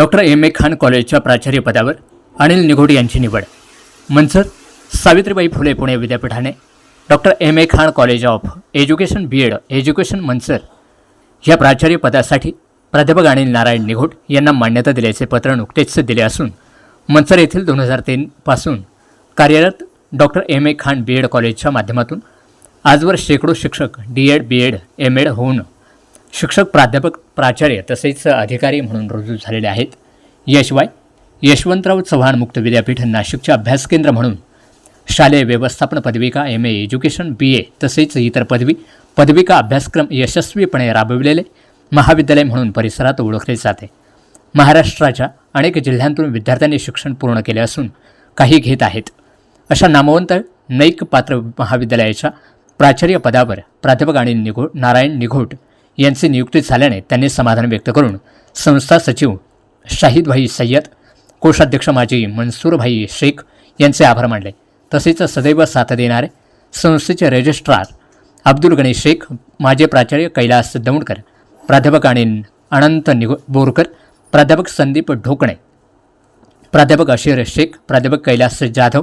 Doctor M A Khan कॉलेजच्या प्राचार्यपदावर अनिल निघोड यांची निवड. मंचर सावित्रीबाई फुले पुणे विद्यापीठाने doctor M A Khan college of education B Ed education Manchar ह्या प्राचार्यपदासाठी प्राध्यापक अनिल नारायण निघोड यांना मान्यता दिल्याचे पत्र नुकतेच दिले असून मंचर येथील दोन हजार तीनपासून कार्यरत doctor M A Khan B Ed कॉलेजच्या माध्यमातून आजवर शेकडो शिक्षक D Ed B Ed M Ed होऊन शिक्षक प्राध्यापक प्राचार्य तसेच अधिकारी म्हणून रुजू झालेले आहेत. याशिवाय यशवंतराव चव्हाण मुक्त विद्यापीठ नाशिकचे अभ्यास केंद्र म्हणून शालेय व्यवस्थापन पदविका एम ए एज्युकेशन बी ए तसेच इतर पदवी पदविका अभ्यासक्रम यशस्वीपणे राबविलेले महाविद्यालय म्हणून परिसरात ओळखले जाते. महाराष्ट्राच्या अनेक जिल्ह्यांतून विद्यार्थ्यांनी शिक्षण पूर्ण केले असून काही घेत आहेत. अशा नामवंत नैक पात्र महाविद्यालयाच्या प्राचार्य पदावर प्राध्यापक आणि निघो नारायण निघोट यांची नियुक्ती झाल्याने त्यांनी समाधान व्यक्त करून संस्था सचिव शाहिदभाई सय्यद कोषाध्यक्ष माजी मनसूरभाई शेख यांचे आभार मानले. तसेच सदैव साथ देणारे संस्थेचे रजिस्ट्रार अब्दुल गणेश शेख माजी प्राचार्य कैलास दौंडकर प्राध्यापक आणि अनंत निगो बोरकर प्राध्यापक संदीप ढोकणे प्राध्यापक अशीर शेख प्राध्यापक कैलास जाधव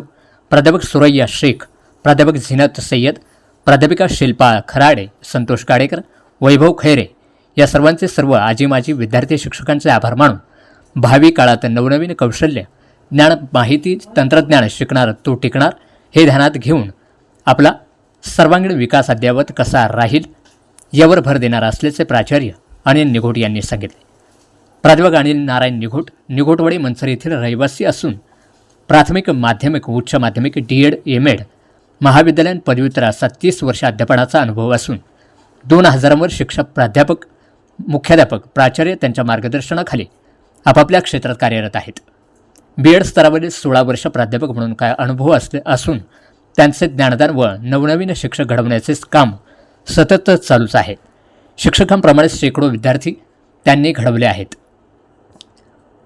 प्राध्यापक सुरैया शेख प्राध्यापक झिनत सय्यद प्राध्यापिका शिल्पा खराडे संतोष गाडेकर वैभव खैरे या सर्वांचे सर्व आजी माजी विद्यार्थी शिक्षकांचे आभार मानून भावी काळात नवनवीन कौशल्य ज्ञान माहिती तंत्रज्ञान शिकणार तो टिकणार हे ध्यानात घेऊन आपला सर्वांगीण विकास अद्ययावत कसा राहील यावर भर देणार असल्याचे प्राचार्य अनिल निघोट यांनी सांगितले. प्राध्यापक अनिल नारायण निघोट निघोटवाडी मंचर येथील रहिवासी असून प्राथमिक माध्यमिक उच्च माध्यमिक डी एड एम एड महाविद्यालयीन पदव्युत्तर असा तीस वर्ष अध्यापनाचा अनुभव असून दोन हजारांवर शिक्षक प्राध्यापक मुख्याध्यापक प्राचार्य त्यांच्या मार्गदर्शनाखाली आपापल्या क्षेत्रात कार्यरत आहेत. बी एड स्तरावरील सोळा वर्ष प्राध्यापक म्हणून काय अनुभव असले असून त्यांचे ज्ञानदान व नवनवीन शिक्षक घडवण्याचे काम सतत चालूच आहे. शिक्षकांप्रमाणे शेकडो विद्यार्थी त्यांनी घडवले आहेत.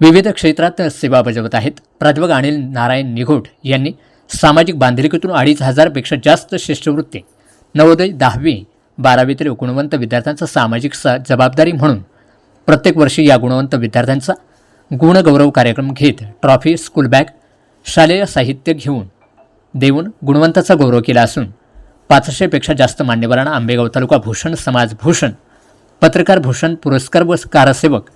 विविध क्षेत्रात सेवा बजावत आहेत. प्राध्यापक अनिल नारायण निघोट यांनी सामाजिक बांधिलकीतून अडीच हजारपेक्षा जास्त शिष्यवृत्ती नवोदय दहावी बारावीतील गुणवंत विद्यार्थ्यांचा सामाजिक स जबाबदारी म्हणून प्रत्येक वर्षी या गुणवंत विद्यार्थ्यांचा गुणगौरव कार्यक्रम घेत ट्रॉफी स्कूल बॅग शालेय साहित्य घेऊन देऊन गुणवंताचा गौरव केला असून पाचशेपेक्षा जास्त मान्यवरांना आंबेगाव तालुका भूषण समाज भूषण पत्रकार भूषण पुरस्कार व कारसेवक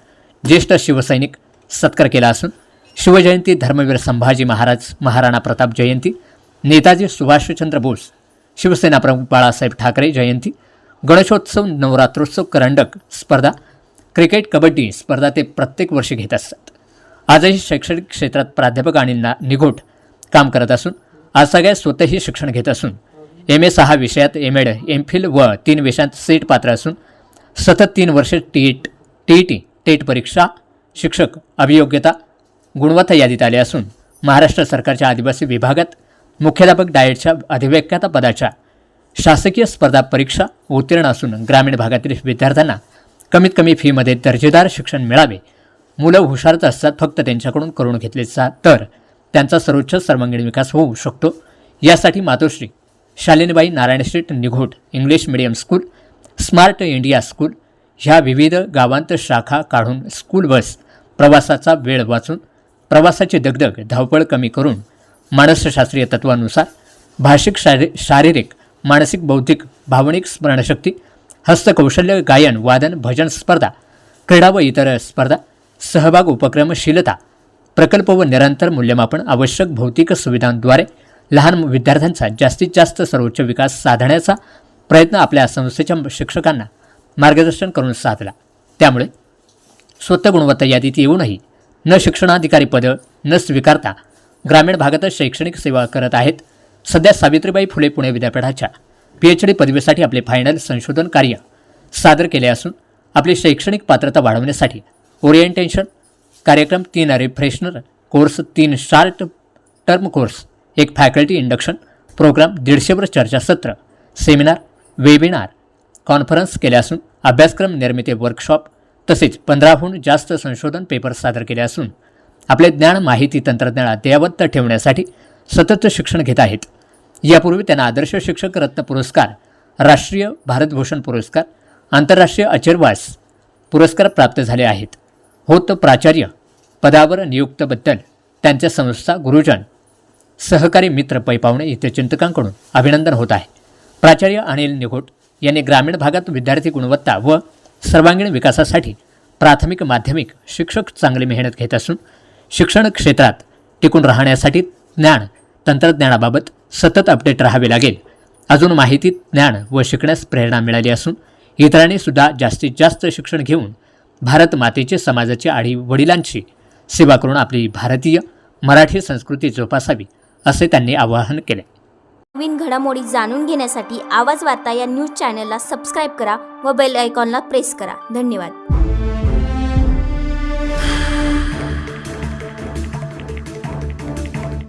ज्येष्ठ शिवसैनिक सत्कार केला असून शिवजयंती धर्मवीर संभाजी महाराज महाराणा प्रताप जयंती नेताजी सुभाषचंद्र बोस शिवसेना प्रमुख बाळासाहेब ठाकरे जयंती गणेशोत्सव नवरात्रोत्सव करंडक स्पर्धा क्रिकेट कबड्डी स्पर्धा ते प्रत्येक वर्षी घेत असतात. आजही शैक्षणिक क्षेत्रात प्राध्यापक आणि ना निघोट काम करत असून आज सगळ्या स्वतःही शिक्षण घेत असून एम ए सहा विषयात एम एड एम फिल व तीन विषयात सेट पात्र असून सतत तीन वर्ष टीट टी ई टी टेट परीक्षा शिक्षक अभियोग्यता गुणवत्ता यादीत आले असून महाराष्ट्र सरकारच्या आदिवासी विभागात मुख्याध्यापक डाएटच्या अधिव्यक्ता पदाच्या शासकीय स्पर्धा परीक्षा उत्तीर्ण असून ग्रामीण भागातील विद्यार्थ्यांना कमीत कमी फीमध्ये दर्जेदार शिक्षण मिळावे. मुलं हुशारच असतात फक्त त्यांच्याकडून करून घेतले जा तर त्यांचा सर्वोच्च सर्वांगीण विकास होऊ शकतो. यासाठी Matoshri Shalinibai Narayan Sheth Nighot English medium school smart India school ह्या विविध गावांत शाखा काढून स्कूल बस प्रवासाचा वेळ वाचून प्रवासाची दगदग धावपळ कमी करून मानसशास्त्रीय तत्वानुसार भाषिक शारी शारीरिक मानसिक बौद्धिक भावनिक स्मरणशक्ती हस्तकौशल्य गायन वादन भजन स्पर्धा क्रीडा व इतर स्पर्धा सहभाग उपक्रमशीलता प्रकल्प व निरंतर मूल्यमापन आवश्यक भौतिक सुविधांद्वारे लहान विद्यार्थ्यांचा जास्तीत जास्त सर्वोच्च विकास साधण्याचा प्रयत्न आपल्या संस्थेच्या शिक्षकांना मार्गदर्शन करून साधला. त्यामुळे स्वतः गुणवत्ता यादीत येऊनही न शिक्षणाधिकारी पदं न स्वीकारता ग्रामीण भागातच शैक्षणिक सेवा करत आहेत. सध्या सावित्रीबाई फुले पुणे विद्यापीठाच्या पी एच डी पदवीसाठी आपले फायनल संशोधन कार्य सादर केले असून आपली शैक्षणिक पात्रता वाढवण्यासाठी ओरिएंटेशन कार्यक्रम तीन रिफ्रेशनर कोर्स तीन शार्ट टर्म कोर्स एक फॅकल्टी इंडक्शन प्रोग्राम दीडशेवर चर्चासत्र सेमिनार वेबिनार कॉन्फरन्स केले असून अभ्यासक्रम निर्मिती वर्कशॉप तसेच पंधराहून जास्त संशोधन पेपर सादर केले असून आपले ज्ञान माहिती तंत्रज्ञान अद्ययावत ठेवण्यासाठी सतत शिक्षण घेत आहेत. यापूर्वी त्यांना आदर्श शिक्षक रत्न पुरस्कार राष्ट्रीय भारतभूषण पुरस्कार आंतरराष्ट्रीय अचरवास पुरस्कार प्राप्त झाले आहेत. होत प्राचार्य पदावर नियुक्तबद्दल त्यांच्या संस्था गुरुजन सहकारी मित्र पैपावणे इथे चिंतकांकडून अभिनंदन होत आहे. प्राचार्य अनिल निघोट यांनी ग्रामीण भागात विद्यार्थी गुणवत्ता व सर्वांगीण विकासासाठी प्राथमिक माध्यमिक शिक्षक चांगली मेहनत घेत असून शिक्षण क्षेत्रात टिकून राहण्यासाठी ज्ञान तंत्रज्ञानाबाबत सतत अपडेट राहावे लागेल. अजून माहिती ज्ञान व शिकण्यास प्रेरणा मिळाली असून इतरांनी सुद्धा जास्तीत जास्त शिक्षण घेऊन भारत मातेचे समाजाचे आणि वडिलांची सेवा करून आपली भारतीय मराठी संस्कृती जोपासावी असे त्यांनी आवाहन केले. नवीन घडामोडी जाणून घेण्यासाठी आवाज वार्ता या न्यूज चॅनलला सबस्क्राईब करा व बेल आयकॉनला प्रेस करा. धन्यवाद.